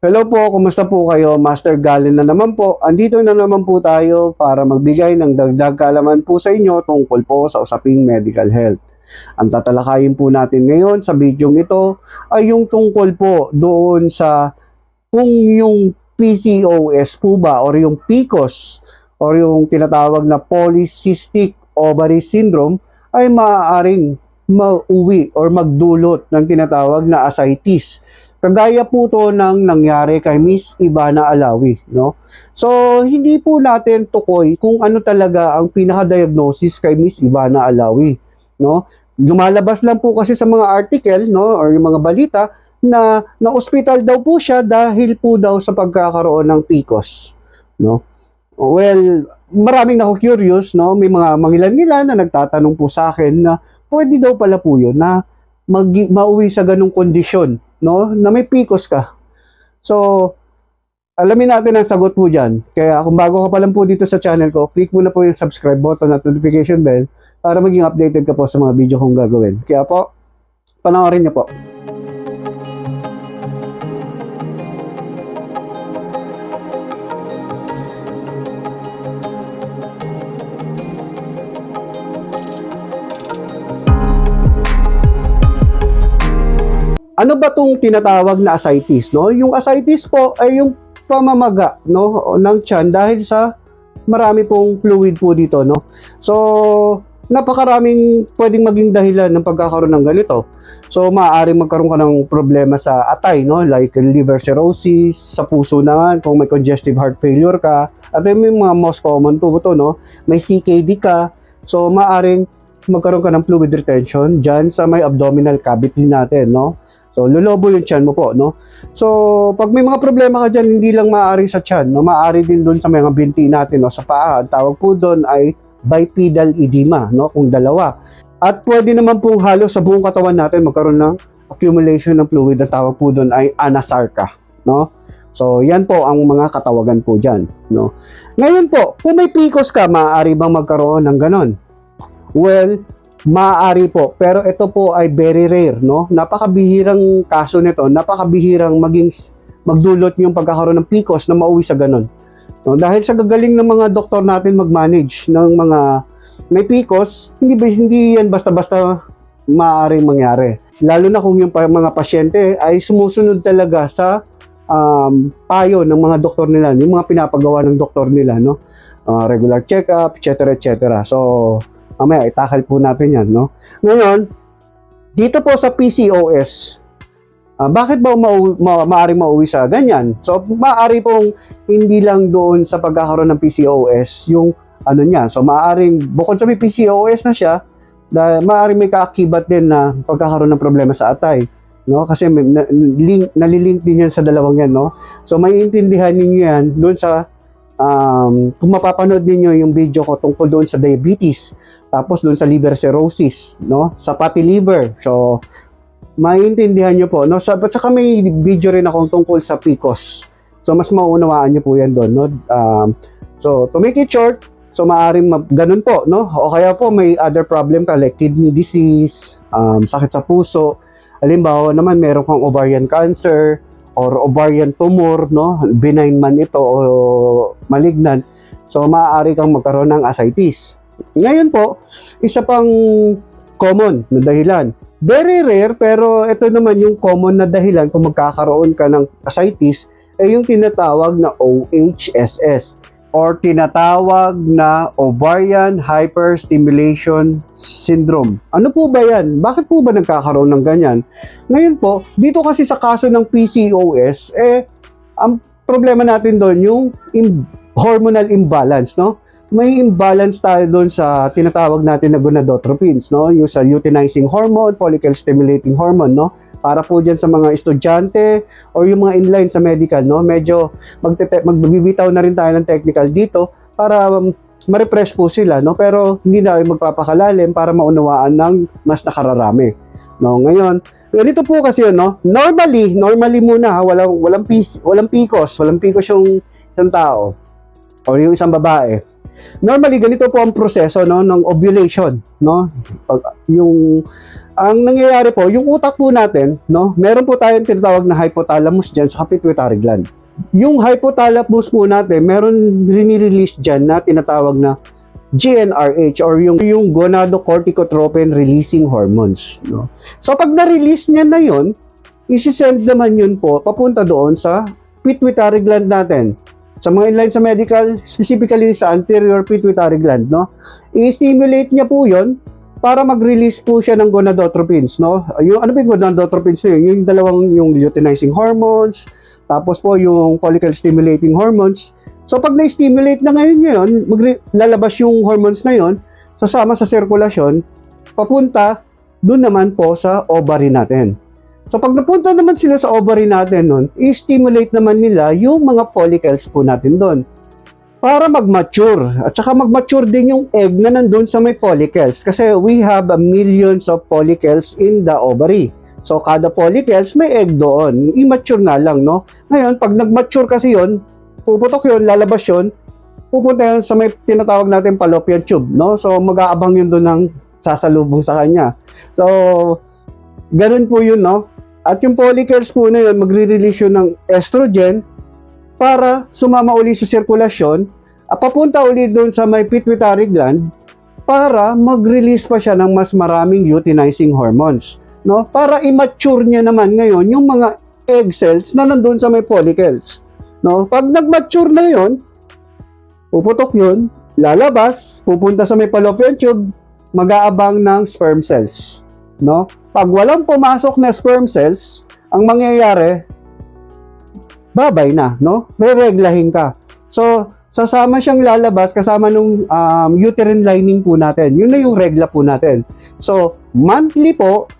Hello po, kumusta po kayo? Master Galen na naman po. Andito na naman po tayo para magbigay ng dagdag kaalaman po sa inyo tungkol po sa usaping medical health. Ang tatalakayin po natin ngayon sa video ito ay yung tungkol po doon sa kung yung PCOS po ba or yung PCOS or yung tinatawag na polycystic ovary syndrome ay maaaring mauwi or magdulot ng tinatawag na ascites Kagaya po to ng nangyari kay Miss Ivana Alawi, no? So, hindi po natin tukoy kung ano talaga ang pinaka-diagnosis kay Miss Ivana Alawi, no? Lumalabas lang po kasi sa mga article, no, or yung mga balita na na ospital daw po siya dahil po daw sa pagkakaroon ng PCOS, no? Well, maraming nako curious, no? May mga mangilan nila na nagtatanong po sa akin na pwede daw pala po yun na mag mauwi sa ganung kondisyon, no? Na may PCOS ka. So, alamin natin ang sagot po dyan. Kaya kung bago ka pa lang po dito sa channel ko, click mo na po yung subscribe button at notification bell para maging updated ka po sa mga video kong gagawin. Kaya po, panoorin niyo po. Ano ba tong tinatawag na ascites, no? Yung ascites po ay yung pamamaga, no, ng tiyan dahil sa marami pong fluid po dito, no? So, napakaraming pwedeng maging dahilan ng pagkakaroon ng ganito. So, maaaring magkaroon ka ng problema sa atay, no? Like liver cirrhosis, sa puso naman, kung may congestive heart failure ka. At yung mga most common po ito, no? May CKD ka. So, maaaring magkaroon ka ng fluid retention dyan sa may abdominal cavity natin, no? So, lulobo yung tiyan mo po, no? So, pag may mga problema ka dyan, hindi lang maaari sa tiyan, no? Maaari din doon sa mga binti natin, no? Sa paa. Ang tawag po doon ay bipedal edema, no? Kung dalawa. At pwede naman pong halos sa buong katawan natin magkaroon ng accumulation ng fluid. Ang tawag po doon ay anasarca, no? So, yan po ang mga katawagan po dyan, no? Ngayon po, kung may PCOS ka, maaari bang magkaroon ng ganon? Well, Maaari po, pero ito po ay very rare, no? Napakabihirang kaso nito, napakabihirang maging magdulot yung pagkakaroon ng PCOS na mauwi sa ganun. No? Dahil sa gagaling ng mga doktor natin mag-manage ng mga may PCOS, hindi hindi yan basta-basta maaaring mangyari. Lalo na kung yung mga pasyente ay sumusunod talaga sa um, payo ng mga doktor nila, yung mga pinapagawa ng doktor nila, no? Uh, regular check-up, etc. etc. So, mamaya itakal po natin yan, no? Ngayon, dito po sa PCOS, ah, bakit ba mau, ma, maaaring mauwi sa ganyan? So, maaari pong hindi lang doon sa pagkakaroon ng PCOS, yung ano niya. So, maaaring, bukod sa may PCOS na siya, dahil maaaring may kaakibat din na pagkakaroon ng problema sa atay. No? Kasi may, na, link, nalilink din yan sa dalawang yan. No? So, maiintindihan ninyo yan doon sa um, kung mapapanood ninyo yung video ko tungkol doon sa diabetes, tapos doon sa liver cirrhosis, no? Sa fatty liver. So, maintindihan nyo po, no? Sa, at saka may video rin akong tungkol sa PCOS. So, mas mauunawaan nyo po yan doon, no? Um, so, to make it short, so maaring ma- ganun po, no? O kaya po may other problem ka like kidney disease, um, sakit sa puso. Halimbawa naman, meron kang ovarian cancer, or ovarian tumor, no? Benign man ito o malignant. So, maaari kang magkaroon ng ascites. Ngayon po, isa pang common na dahilan. Very rare, pero ito naman yung common na dahilan kung magkakaroon ka ng ascites, ay yung tinatawag na OHSS or tinatawag na Ovarian Hyperstimulation Syndrome. Ano po ba yan? Bakit po ba nagkakaroon ng ganyan? Ngayon po, dito kasi sa kaso ng PCOS, eh, ang problema natin doon yung im- hormonal imbalance, no? May imbalance tayo doon sa tinatawag natin na gonadotropins, no? Yung sa luteinizing hormone, follicle stimulating hormone, no? Para po dyan sa mga estudyante or yung mga inline sa medical, no? Medyo magtete- magbibitaw na rin tayo ng technical dito para um, ma-refresh po sila, no? Pero hindi na magpapakalalim para maunawaan ng mas nakararami. No, ngayon, ganito po kasi no? Normally, normally muna, ha, walang walang pis, walang PCOS, walang PCOS yung isang tao o yung isang babae. Normally ganito po ang proseso no ng ovulation, no? Pag, yung ang nangyayari po, yung utak po natin, no, meron po tayong tinatawag na hypothalamus dyan sa pituitary gland. Yung hypothalamus po natin, meron rinirelease dyan na tinatawag na GnRH or yung, yung gonadocorticotropin releasing hormones. No? So pag na-release niya na yun, isi-send naman yun po papunta doon sa pituitary gland natin. Sa mga inline sa medical, specifically sa anterior pituitary gland, no? I-stimulate niya po yun para mag-release po siya ng gonadotropins, no? Yung, ano ba yung gonadotropins na yun? Yung dalawang, yung luteinizing hormones, tapos po yung follicle stimulating hormones. So pag na-stimulate na ngayon yun, lalabas yung hormones na yun, sasama sa sirkulasyon, papunta doon naman po sa ovary natin. So pag napunta naman sila sa ovary natin nun, i-stimulate naman nila yung mga follicles po natin doon para mag-mature. At saka mag-mature din yung egg na nandun sa may follicles. Kasi we have millions of follicles in the ovary. So kada follicles may egg doon. Immature nga lang, no? Ngayon, pag nag-mature kasi yon puputok yun, lalabas yun, pupunta yun sa may tinatawag natin fallopian tube, no? So mag-aabang yun doon ng sasalubong sa kanya. So, ganun po yun, no? At yung follicles po na yun, magre-release yun ng estrogen para sumama uli sa sirkulasyon at papunta uli doon sa may pituitary gland para mag-release pa siya ng mas maraming luteinizing hormones. No? Para immature niya naman ngayon yung mga egg cells na nandun sa may follicles. No? Pag nag-mature na yon, puputok yun, lalabas, pupunta sa may fallopian tube, mag-aabang ng sperm cells. No? Pag walang pumasok na sperm cells, ang mangyayari, babay na, no? Re-reglahin ka. So, sasama siyang lalabas kasama nung um, uterine lining po natin. Yun na yung regla po natin. So, monthly po,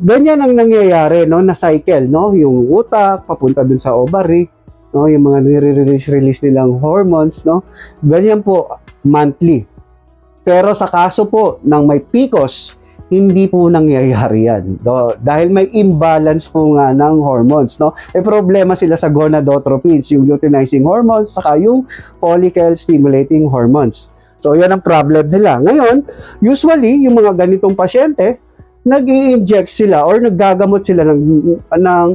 ganyan ang nangyayari, no? Na cycle, no? Yung utak, papunta dun sa ovary, no? Yung mga nire-release nilang hormones, no? Ganyan po, monthly. Pero sa kaso po ng may PCOS, hindi po nangyayari yan. Do, dahil may imbalance po nga ng hormones, no? E problema sila sa gonadotropins, yung luteinizing hormones, saka yung follicle stimulating hormones. So, yan ang problem nila. Ngayon, usually, yung mga ganitong pasyente, nag inject sila or naggagamot sila ng, ng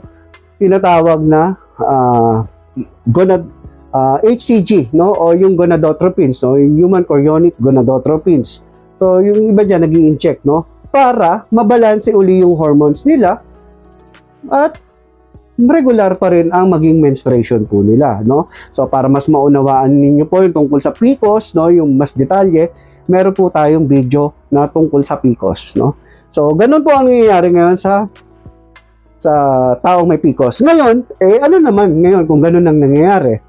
tinatawag na ah, gonad, ah, HCG, no? O yung gonadotropins, no? Yung human chorionic gonadotropins. So, yung iba dyan, nag inject no? Para mabalanse uli yung hormones nila at regular pa rin ang maging menstruation po nila, no? So, para mas maunawaan ninyo po yung tungkol sa PCOS, no? Yung mas detalye, meron po tayong video na tungkol sa PCOS, no? So, ganun po ang nangyayari ngayon sa sa taong may PCOS. Ngayon, eh ano naman ngayon kung ganun ang nangyayari?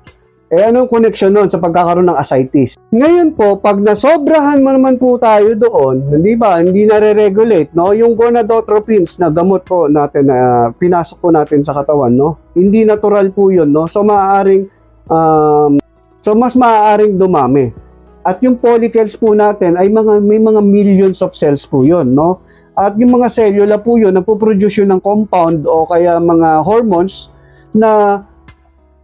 Eh anong connection nun sa pagkakaroon ng ascites? Ngayon po, pag nasobrahan mo naman po tayo doon, hindi ba, hindi na-regulate, no? Yung gonadotropins na gamot po natin, na pinasok po natin sa katawan, no? Hindi natural po yun, no? So, maaaring, um, so mas maaaring dumami. At yung follicles po natin ay mga, may mga millions of cells po yun, no? At yung mga cellula po yun, nagpo-produce yun ng compound o kaya mga hormones na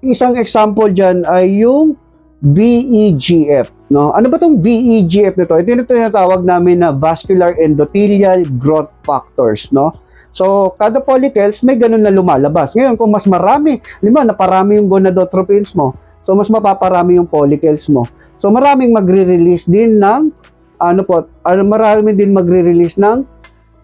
isang example dyan ay yung VEGF. No? Ano ba itong VEGF nito? Ito yung tinatawag namin na vascular endothelial growth factors. No? So, kada follicles, may ganun na lumalabas. Ngayon, kung mas marami, lima, naparami yung gonadotropins mo, so mas mapaparami yung follicles mo. So, maraming magre-release din ng, ano po, ano, marami din magre-release ng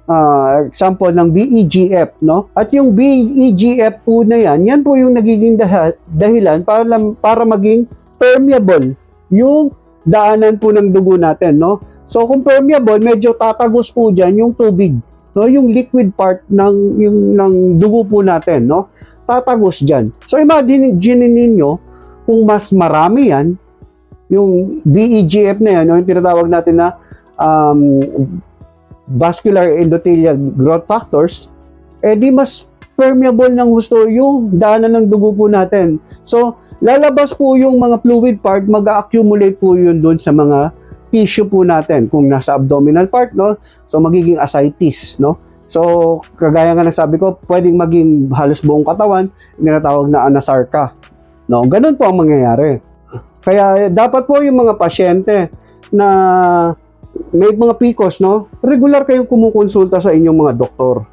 ah, example ng BEGF, no? At yung BEGF po na yan, yan po yung nagiging dah- dahilan para, para maging permeable yung daanan po ng dugo natin, no? So kung permeable, medyo tatagos po diyan yung tubig, no? Yung liquid part ng yung ng dugo po natin, no? Tatagos diyan. So imagine ninyo kung mas marami yan, yung BEGF na yan, no? yung tinatawag natin na um, vascular endothelial growth factors, eh di mas permeable ng gusto yung daanan ng dugo po natin. So, lalabas po yung mga fluid part, mag-accumulate po yun doon sa mga tissue po natin. Kung nasa abdominal part, no? So, magiging ascites, no? So, kagaya nga ng sabi ko, pwedeng maging halos buong katawan, tinatawag na anasarca. No? Ganun po ang mangyayari. Kaya dapat po yung mga pasyente na may mga PCOS, no? Regular kayong kumukonsulta sa inyong mga doktor,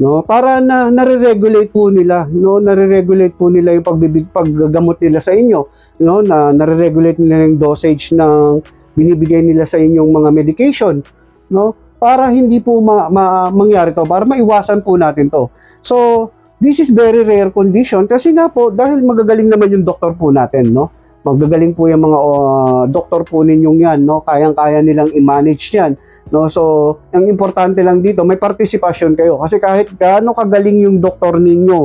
no? Para na nare-regulate po nila, no? Nare-regulate po nila yung pagbibig paggagamot nila sa inyo, no? Na nare-regulate nila yung dosage ng binibigay nila sa inyong mga medication, no? Para hindi po ma- ma- mangyari to, para maiwasan po natin to. So, this is very rare condition kasi nga po dahil magagaling naman yung doktor po natin, no? Magagaling po yung mga uh, doktor po ninyong yan, no? Kayang-kaya nilang i-manage yan, no? So, ang importante lang dito, may partisipasyon kayo kasi kahit gaano kagaling yung doktor ninyo,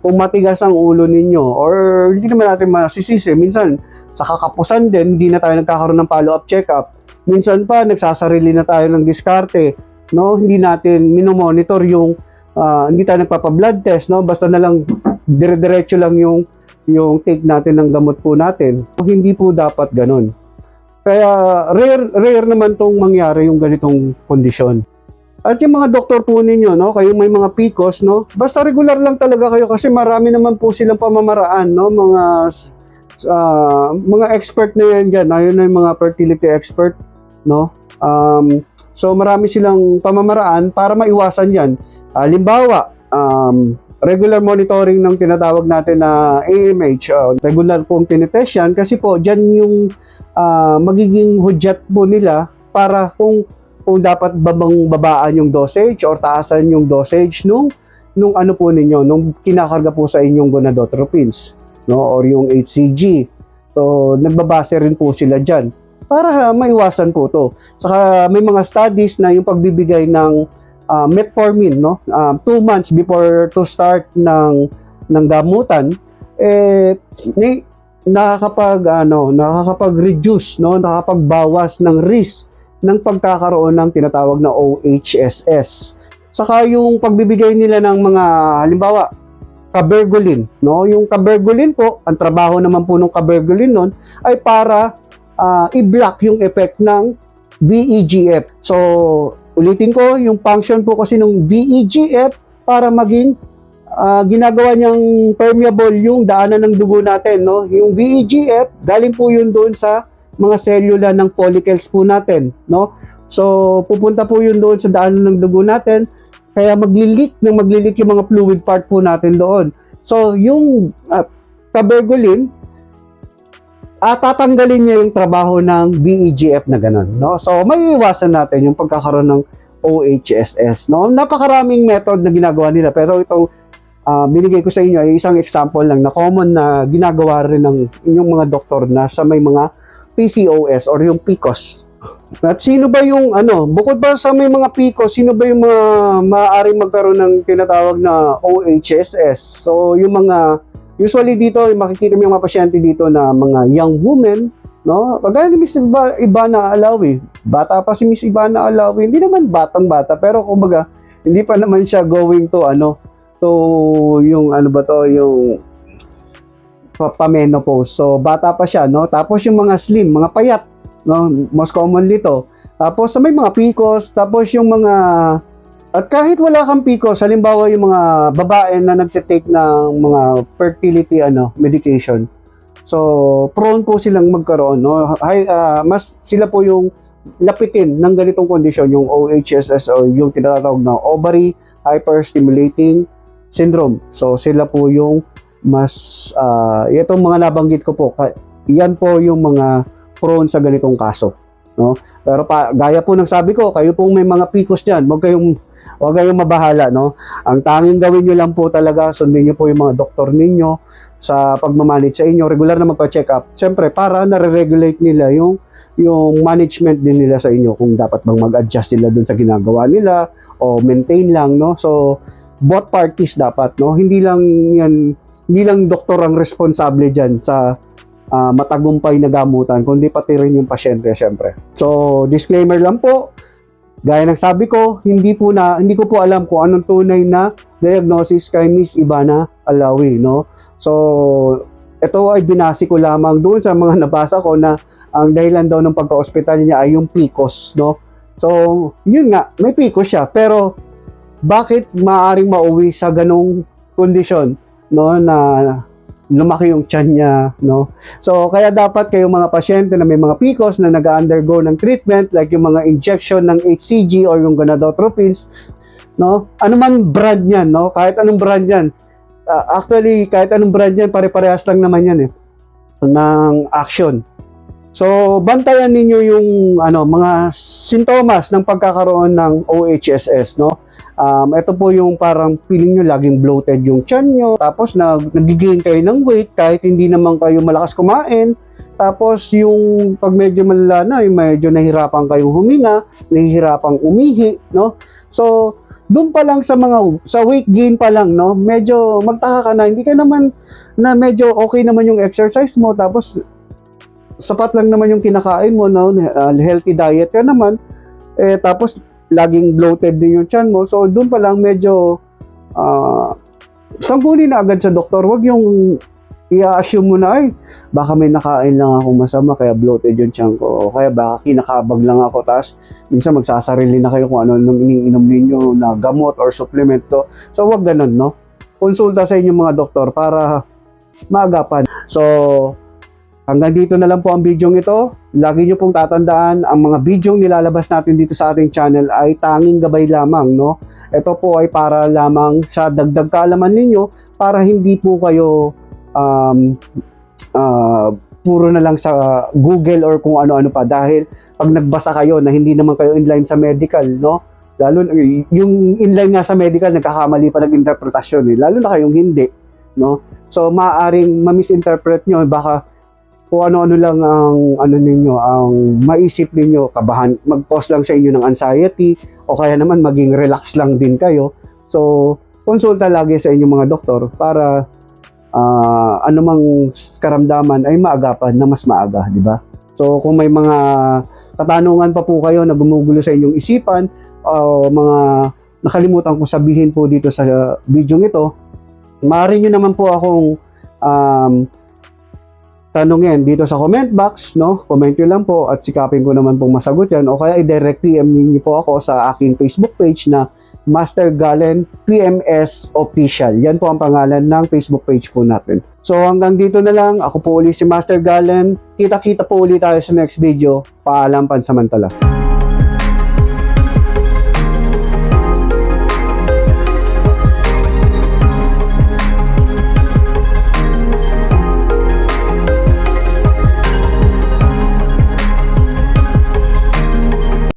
kung matigas ang ulo ninyo or hindi naman natin masisisi, minsan sa kakapusan din, hindi na tayo nagkakaroon ng follow-up check-up. Minsan pa, nagsasarili na tayo ng diskarte, no? Hindi natin minomonitor yung ah, hindi tayo nagpapa-blood test, no? Basta na lang dire-diretso lang yung yung take natin ng gamot po natin. Hindi po dapat ganun. Kaya rare rare naman tong mangyari yung ganitong kondisyon. At yung mga doktor po ninyo, no, kayo may mga PCOS, no, basta regular lang talaga kayo kasi marami naman po silang pamamaraan, no, mga ah, mga expert na yan dyan, ayun na yung mga fertility expert, no. Um, so marami silang pamamaraan para maiwasan yan. Halimbawa, um, regular monitoring ng tinatawag natin na AMH, uh, regular pong tinetest yan kasi po dyan yung ah, magiging hudyat po nila para kung kung dapat babang babaan yung dosage or taasan yung dosage nung nung ano po ninyo, nung kinakarga po sa inyong gonadotropins, no, or yung HCG. So, nagbabase rin po sila diyan para ha, maiwasan po to. Saka may mga studies na yung pagbibigay ng ah, metformin, no, ah, two months before to start ng ng gamutan, eh, may nakakapag ano, nakakapag-reduce, no, nakakapagbawas ng risk ng pagkakaroon ng tinatawag na OHSS. Saka yung pagbibigay nila ng mga halimbawa cabergoline, no? Yung cabergoline po, ang trabaho naman po ng cabergoline nun ay para ah, i-block yung effect ng VEGF. So, ulitin ko, yung function po kasi ng VEGF para maging ah, ginagawa niyang permeable yung daanan ng dugo natin, no? Yung VEGF, galing po yun doon sa mga selula ng follicles po natin, no? So, pupunta po yun doon sa daanan ng dugo natin, kaya maglilik ng maglilik yung mga fluid part po natin doon. So, yung uh, cabergoline, at tatanggalin niya yung trabaho ng BEGF na ganun, no? So, may iwasan natin yung pagkakaroon ng OHSS, no? Napakaraming method na ginagawa nila, pero ito ah, binigay ko sa inyo ay isang example lang na common na ginagawa rin ng inyong mga doktor na sa may mga PCOS or yung PCOS. At sino ba yung ano, bukod ba sa may mga PCOS, sino ba yung mga maaaring magkaroon ng tinatawag na OHSS? So, yung mga usually dito, makikita mo yung mga pasyente dito na mga young women, no? Kagaya ni Miss Iba, Ibana Alawi. Bata pa si Miss Ibana Alawi. Hindi naman batang-bata, pero kumbaga, hindi pa naman siya going to ano, to yung ano ba to, yung pa- pa-menopause. So, bata pa siya, no? Tapos yung mga slim, mga payat, no? Most commonly to. Tapos may mga PCOS, tapos yung mga at kahit wala kang PCOS, halimbawa yung mga babae na nagte-take ng mga fertility ano, medication. So, prone po silang magkaroon, no? Hay, ah, mas sila po yung lapitin ng ganitong kondisyon, yung OHSS o yung tinatawag na ovary hyperstimulating syndrome. So, sila po yung mas, ah, itong mga nabanggit ko po, yan po yung mga prone sa ganitong kaso. No? Pero pa, gaya po ng sabi ko, kayo pong may mga PCOS dyan, huwag kayong, huwag kayong mabahala. No? Ang tanging gawin nyo lang po talaga, sundin nyo po yung mga doktor ninyo sa pagmamanage sa inyo, regular na magpa-check up. Siyempre, para nare-regulate nila yung yung management din nila sa inyo kung dapat bang mag-adjust sila dun sa ginagawa nila o maintain lang no so both parties dapat no hindi lang yan hindi lang doktor ang responsable diyan sa ah, matagumpay na gamutan kundi pati rin yung pasyente syempre so disclaimer lang po gaya ng sabi ko hindi po na hindi ko po alam kung anong tunay na diagnosis kay Miss Ibana Alawi no so ito ay binasi ko lamang doon sa mga nabasa ko na ang dahilan daw ng pagka-hospital niya ay yung PCOS, no? So, yun nga, may PCOS siya. Pero, bakit maaring mauwi sa ganong kondisyon, no? Na lumaki yung tiyan niya, no? So, kaya dapat kayong mga pasyente na may mga PCOS na nag-undergo ng treatment, like yung mga injection ng HCG or yung gonadotropins, no? Ano man brand niyan, no? Kahit anong brand yan. Ah, actually, kahit anong brand yan, pare-parehas lang naman yan eh, ng action. So, bantayan ninyo yung ano, mga sintomas ng pagkakaroon ng OHSS, no? Um, ito po yung parang feeling nyo laging bloated yung tiyan nyo, tapos nag, nagigain kayo ng weight kahit hindi naman kayo malakas kumain, tapos yung pag medyo malala na, yung medyo nahirapan kayong huminga, nahihirapang umihi, no? So, doon pa lang sa mga, sa weight gain pa lang, no? Medyo magtaka ka na, hindi ka naman, na medyo okay naman yung exercise mo, tapos sapat lang naman yung kinakain mo, no? Healthy diet ka naman, eh, tapos laging bloated din yung tiyan mo. So, doon pa lang medyo uh, sangguni na agad sa doktor. Huwag yung i-assume mo na, ay, baka may nakain lang ako masama, kaya bloated yung tiyan ko. O kaya baka kinakabag lang ako. Tapos, minsan magsasarili na kayo kung ano nung iniinom ninyo na gamot or supplement to. So, wag ganun, no? Konsulta sa inyong mga doktor para maagapan. So, hanggang dito na lang po ang video ito. Lagi nyo pong tatandaan, ang mga video nilalabas natin dito sa ating channel ay tanging gabay lamang, no? Ito po ay para lamang sa dagdag kaalaman ninyo para hindi po kayo um, ah, puro na lang sa Google or kung ano-ano pa dahil pag nagbasa kayo na hindi naman kayo inline sa medical, no? Lalo yung inline nga sa medical nagkakamali pa ng interpretasyon eh. Lalo na kayong hindi, no? So maaring ma-misinterpret nyo baka kung ano-ano lang ang ano ninyo, ang maisip ninyo, kabahan, mag-cause lang sa inyo ng anxiety o kaya naman maging relax lang din kayo. So, konsulta lagi sa inyong mga doktor para ah, anumang karamdaman ay maagapan na mas maaga, di ba? So, kung may mga katanungan pa po kayo na gumugulo sa inyong isipan o mga nakalimutan ko sabihin po dito sa video ito, maaari nyo naman po akong um, tanungin dito sa comment box, no? Comment nyo lang po at sikapin ko naman pong masagot yan o kaya i-direct PM niyo po ako sa aking Facebook page na Master Galen PMS Official. Yan po ang pangalan ng Facebook page po natin. So hanggang dito na lang. Ako po ulit si Master Galen. Kita-kita po ulit tayo sa next video. Paalam pansamantala.